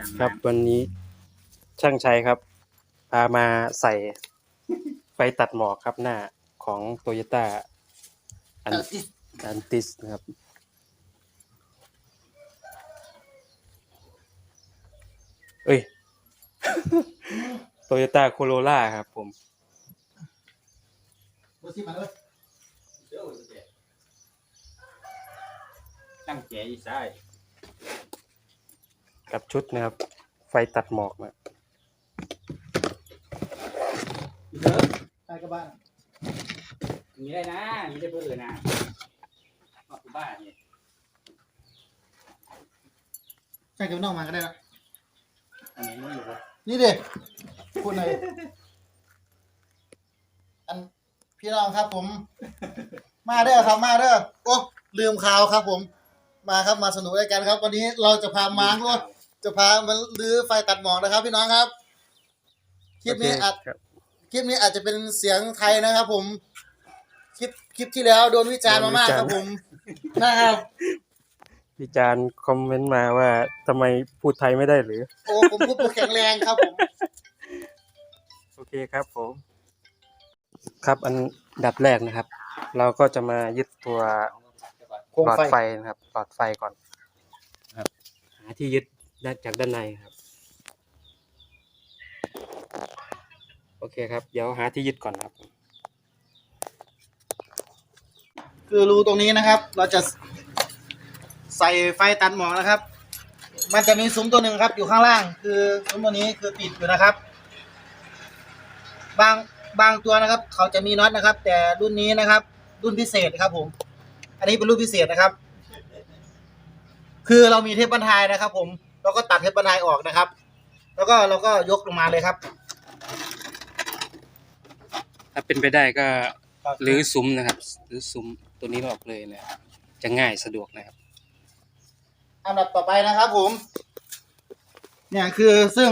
ช่างครับน้ำวันนี้ช่างชัยครับ พามาใส่ไฟตัดหมอกครับหน้าของโตโยต้าอันอันติสนะครับ เอ้ย โตโยต้าโคโรล่าครับผมดูสิมาเลยตั้งแจอีซ้าย กับชุดนะครับ ไฟตัดหมอกนะเด้อใต้กระบะมีได้นะ มีได้เพื่อเลยนะนอกบ้านนี่ใช่กับนอกมาก็ได้ละอันนี้ไม่อยู่ครับนี่เด็พูดหน่อยอันพี่น้องครับผม มาเด้อครับมาเด้อโอ้ลืมข่าวครับผม มาครับมาสนุกด้วยกันครับ วันนี้เราจะพามาร์กด้วย จะพามาลื้อไฟตัดหมอกนะครับ พี่น้องครับ คลิปนี้อาจโอเคครับ คลิปนี้อาจจะเป็นเสียงไทยนะครับ ผม คลิปคลิปที่แล้วโดนวิจารณ์มามากครับผมนะครับพี่จานคอมเมนต์มาว่าทำไมพูดไทยไม่ได้หรือ โอ้ผมพูดตัวแข็งแรงครับผม โอเคครับผม ครับอันดับแรกนะครับ เราก็จะมายึดตัวโคมหลอดไฟไฟนะครับหลอดไฟก่อนนะครับ หาที่ยึด ด้านจากด้านในครับ โอเคครับ เดี๋ยวหาที่ยึดก่อนครับ คือรูตรงนี้นะครับ เราจะใส่ไฟตัดหมอกนะครับ มันจะมีซุ้มตัวหนึ่งครับอยู่ข้างล่าง คือซุ้มตัวนี้คือติดอยู่นะครับ บางบางตัวนะครับ เขาจะมีน็อตนะครับ แต่รุ่นนี้นะครับ รุ่นพิเศษครับ ผม อันนี้เป็นรุ่นพิเศษนะครับ คือเรามีเทปบรรทายนะครับ ผม เราก็ตัดเทปบรรทายออกนะครับ แล้วก็เราก็ยกลงมาเลยครับ ถ้าเป็นไปได้ก็หรือซุ้มนะครับ หรือซุ้มตัวนี้ออกเลยนะครับจะง่ายสะดวกนะครับอันดับต่อไปนะครับผม เนี่ยคือซึ่ง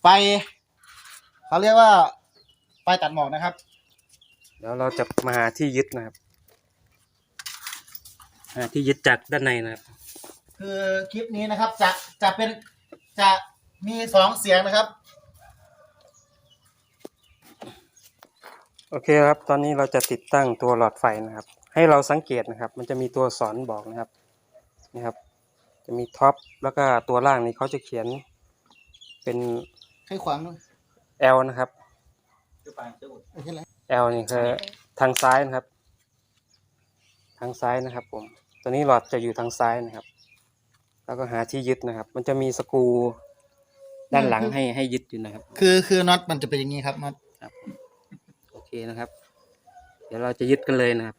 ไฟเขาเรียกว่าไฟตัดหมอกนะครับ เดี๋ยวเราจะมาหาที่ยึดนะครับหาที่ยึดจากด้านในนะครับ คือคลิปนี้นะครับ จะจะเป็นจะมีสองเสียงนะครับ โอเคครับ ตอนนี้เราจะติดตั้งตัวหลอดไฟนะครับ ให้เราสังเกตนะครับ มันจะมีตัวสอนบอกนะครับนี่ครับ จะมีท็อปแล้วก็ตัวล่างนี้เขาจะเขียนเป็นให้ขวางด้วย L นะครับคือปางสู้โอเคเลย L นี่คือทางซ้ายนะครับ ทางซ้ายนะครับ ผม ตัวนี้หลอดจะอยู่ทางซ้ายนะครับ แล้วก็หาที่ยึดนะครับ มันจะมีสกรูด้านหลังให้ให้ยึดอยู่นะครับ คือคือน็อตมันจะเป็นอย่างนี้ครับน็อตครับโอเคนะครับ เดี๋ยวเราจะยึดกันเลยนะครับ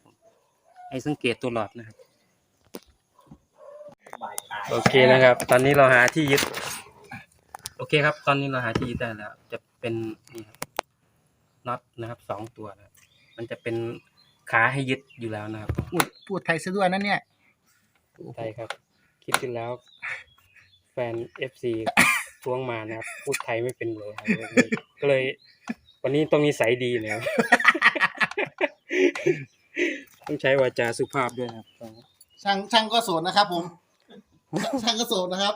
ให้สังเกตตัวหลอดนะครับบ่ายตายโอเคนะครับ ตอนนี้เราหาที่ยึด โอเคครับ ตอนนี้เราหาที่ยึดได้แล้ว จะเป็นนี่ครับน็อตนะครับสองตัวนะครับมันจะเป็นขาให้ยึดอยู่แล้วนะครับพูดพูดไทยซะด้วยนั่นเนี่ย ใช่ครับ คลิปที่แล้ว แฟนเอฟซีทวงมานะครับ พูดไทยไม่เป็นเลยครับก็เลย วันนี้ต้องมีสายดีแล้วต้องใช้วาจาสุภาพด้วยนะครับช่างช่างก็โสดนะครับ ผม ช่างก็โสดนะครับ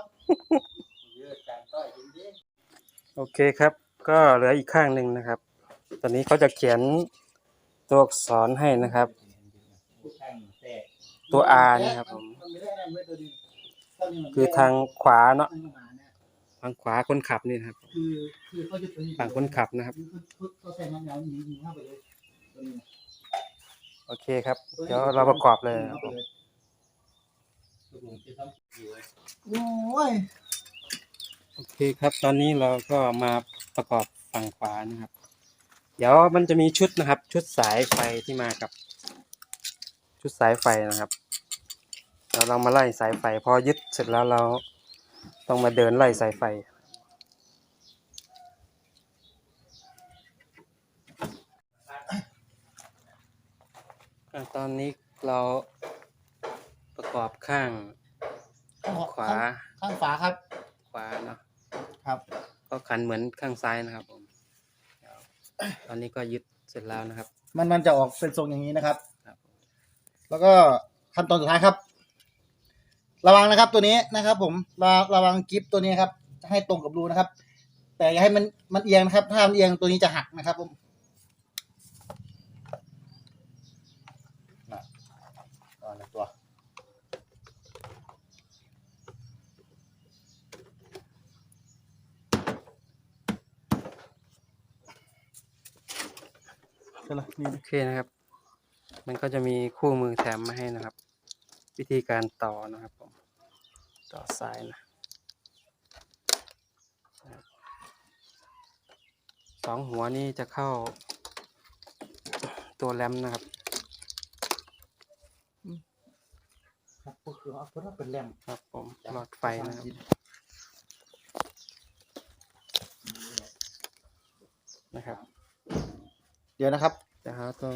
เยอะจานต้อยจริงโอเคครับ ก็เหลืออีกข้างหนึ่งนะครับ ตอนนี้เขาจะเขียนตัวอักษรให้นะครับๆผู้ช่างแท้ตัว R นะครับผมนไม่ได้นั่นไม่ตัวดี คือทางขวาเนาะทางขวาเนี่ยทางขวาคนขับนี่นะครับ คือคือเขาจะเป็นฝั่งคนขับนะครับเขาเขาใส่น้ำยาวยิงยิงเข้าไปเลยตัวนี้โอเคครับ เดี๋ยวเราประกอบเลยนะครับผมลูกหนูที่ทำอยู่เลยโอ้ยโอเคครับ ตอนนี้เราก็มาประกอบฝั่งขวานะครับ เดี๋ยวมันจะมีชุดนะครับ ชุดสายไฟที่มากับ ชุดสายไฟนะครับเดี๋ยวเรามาไล่สายไฟ พอยึดเสร็จแล้วเราต้องมาเดินไล่สายไฟอะตอนนี้เราประกอบข้างข้างขวา ข้างขวาครับ ขวาเนาะครับ ก็ขันเหมือนข้างซ้ายนะครับผมเดี๋ยวตอนนี้ก็ยึดเสร็จแล้วนะครับ มันมันจะออกเป็นทรงอย่างนี้นะครับครับแล้วก็ขั้นตอนสุดท้ายครับ ระวังนะครับตัวนี้นะครับ ผมระระวังกิฟตัวนี้ครับ ให้ตรงกับรูนะครับ แต่อย่าให้มันมันเอียงนะครับ ถ้ามันเอียงตัวนี้จะหักนะครับ ผมหนึ่งตัวใช่ละนี่โอเคนะครับ มันก็จะมีคู่มือแถมมาให้นะครับ วิธีการต่อนะครับผม ต่อสายนะนะครับสองหัวนี่จะเข้าตัวแรมนะครับครับก็คือเอาตัวนั้นเป็นแรมครับผมหลอดไฟนะครับนะครับ เดี๋ยวนะครับแต่เราต้อง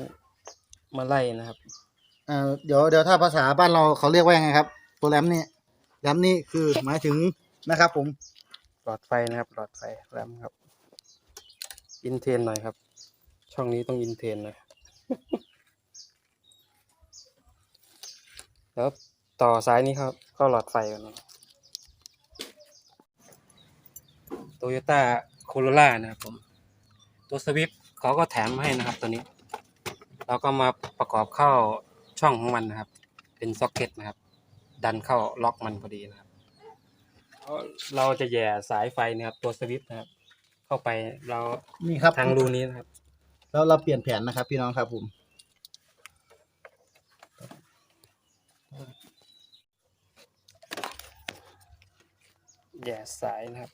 มาไล่นะครับเอ่อเดี๋ยวเดี๋ยวถ้าภาษาบ้านเราเขาเรียกว่ายังไงครับ ตัวแรมนี่แรมนี่คือหมายถึงนะครับ ผมหลอดไฟนะครับ หลอดไฟแรมครับ อินเทนหน่อยครับ ช่องนี้ต้องอินเทนหน่อยแล้วต่อสายนี้ครับ ก็หลอดไฟกันโตโยต้าโคโรล่านะครับผม ตัวสวิปเขาก็แถมมาให้นะครับตัวนี้ เราก็มาประกอบเข้า ช่องของมันนะครับ เป็นซ็อกเก็ตนะครับ ดันเข้าล็อกมันพอดีนะครับ เราจะแหย่สายไฟเนะครับ ตัวสวิตช์นะครับ เข้าไปเรานี่ครับทางรูนี้นะครับ แล้วเราเปลี่ยนแผนนะครับ พี่น้องครับผมแหย่สายนะครับ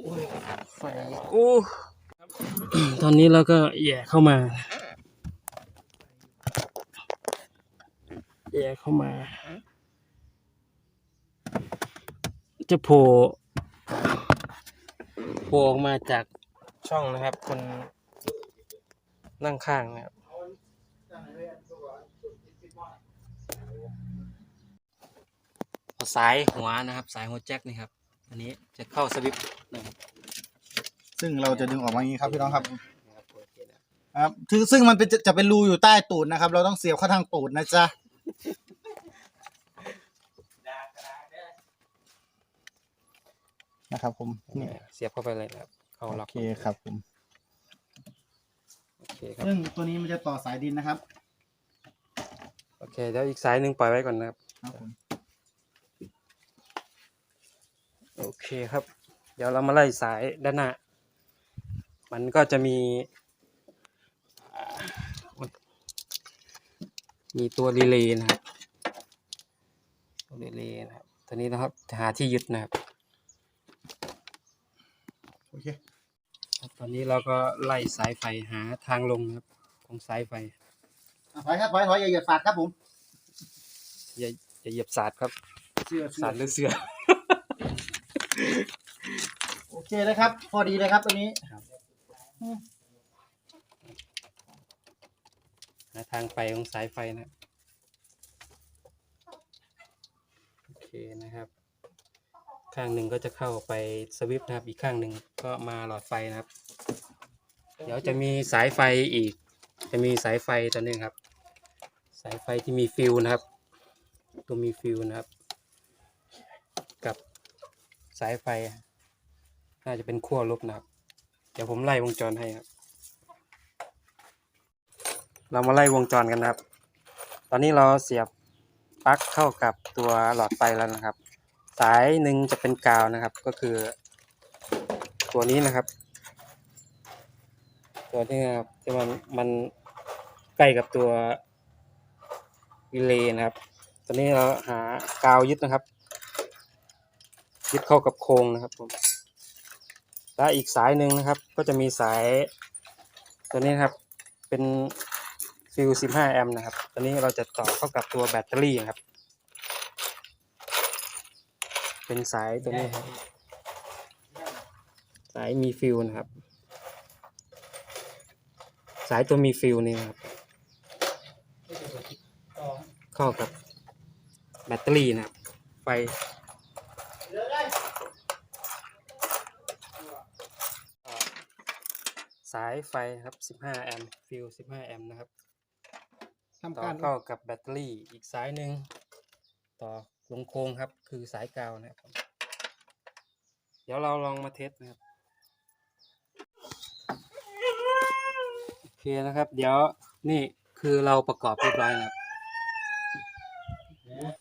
โอ้ยไฟโอ้ ตอนนี้เราก็แย่เข้ามาแย่เข้ามา จะโผล่โผล่ออกมาจากช่องนะครับ คนนั่งข้างนะครับสายหัวนะครับ สายหัวแจ็คนี่ครับ อันนี้จะเข้าสวิป ซึ่งเราจะดึงออกมาอย่างนี้ครับพี่น้องครับนะครับโอเคนะครับคือซึ่งมันเป็นจะจะเป็นรูอยู่ใต้ตูดนะครับ เราต้องเสียบเข้าทางตูดนะจ๊ะนะครับ ผมนี่เสียบเข้าไปเลยนะครับเข้าล็โออกเคครับผม โอเคครับซึ่งตัวนี้มันจะต่อสายดินนะครับโอเคเดี๋ยวอีกสายหนึ่งปล่อยไว้ก่อนนะครับ ครับผมโอเคครับ เดี๋ยวเรามาไล่สายด้านหน้า มันก็จะมีอ่ามันมีตัวรีเลย์นะครับตัวรีเลย์นะครับตัวนี้นะครับจะหาที่ยึดนะครับโอเคครับตอนนี้เราก็ไล่สายไฟหาทางลงนะครับของสายไฟอะถอยครับถอยถอยอย่าเหยียบฝาดครับผมอย่าอย่าเหยียบสาดครับเสื้อเสื้สาอดหรือเสือโอเคเลยครับ พอดีเลยครับตัวนี้ หาทางไปของสายไฟนะ โอเคนะครับ ข้างหนึ่งก็จะเข้าไปสวิปนะครับ อีกข้างหนึ่งก็มาหลอดไฟนะครับ เดี๋ยวจะมีสายไฟอีก จะมีสายไฟตัวนี้ครับ สายไฟที่มีฟิวนะครับ ตัวมีฟิวนะครับ กับสายไฟ น่าจะเป็นขั้วลบนะครับ ดี๋ยวผมไล่วงจรให้ครับ เรามาไล่วงจรกันนะครับ ตอนนี้เราเสียบปลั๊กเข้ากับตัวหลอดไฟแล้วนะครับ สายหนึ่งจะเป็นกาวนะครับ ก็คือ ตัวนี้นะครับ ตัวนี้นะครับที่มันมันใกล้กับตัวรีเลย์นะครับ ตอนนี้เราหากาวยึดนะครับ ยึดเข้ากับโครงนะครับผม และอีกสายหนึ่งนะครับ ก็จะมีสายตัวนี้นะครับ เป็นฟิว15 แอมป์นะครับตัวนี้เราจะต่อเข้ากับตัวแบตเตอรี่นะครับ เป็นสายตัวนี้ครับ สายมีฟิวนะครับ สายตัวมีฟิวนี่นะครับ เข้ากับแบตเตอรี่นะครับ ไฟ สายไฟครับ 15 แอมป์ฟิว15 แอมป์นะครับทำต่อการเข้ากับแบตเตอรี่อีกสายหนึ่งต่อลงโค้งครับ คือสายกาวนะครับผมเดี๋ยวเราลองมาเทสนะครับโอเคนะครับ เดี๋ยวนี่คือเราประกอบเรียบร้อยนะครับ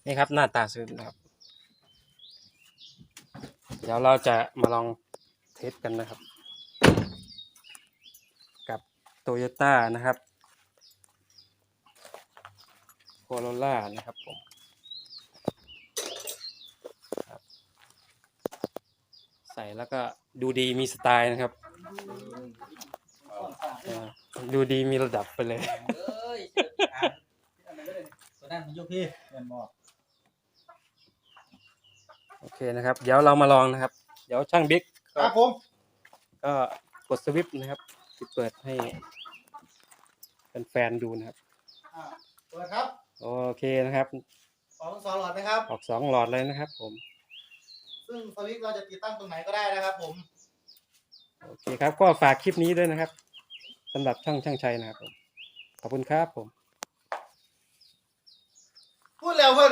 นี่ครับหน้าตาซื้อนะครับ เดี๋ยวเราจะมาลองเทสกันนะครับ กับ โตโยต้านะครับโคโรล่านะครับผมครับใส่แล้วก็ดูดีมีสไตล์นะครับเออดูดีมีระดับไปเลยเอ้ยเจอกี่อันอันนั้นก็เลยตัวนั้นมันอยุพี่เงินบอกโอเคนะครับ เดี๋ยวเรามาลองนะครับ เดี๋ยวช่างบิ๊กคก็รับผมก็กดสวิตช์นะครับ ที่เปิดให้แฟนๆดูนะครับ อ่าเปิดครับโอเคนะครับ สองสองหลอดนะครับ ออกสองหลอดเลยนะครับ ผม ซึ่งสวิตช์เราจะติดตั้งตรงไหนก็ได้นะครับ ผม โอเคครับ ก็ฝากคลิปนี้ด้วยนะครับสำหรับช่างช่างชัยนะครับผม ขอบคุณครับผม พูดแล้วเพิ่น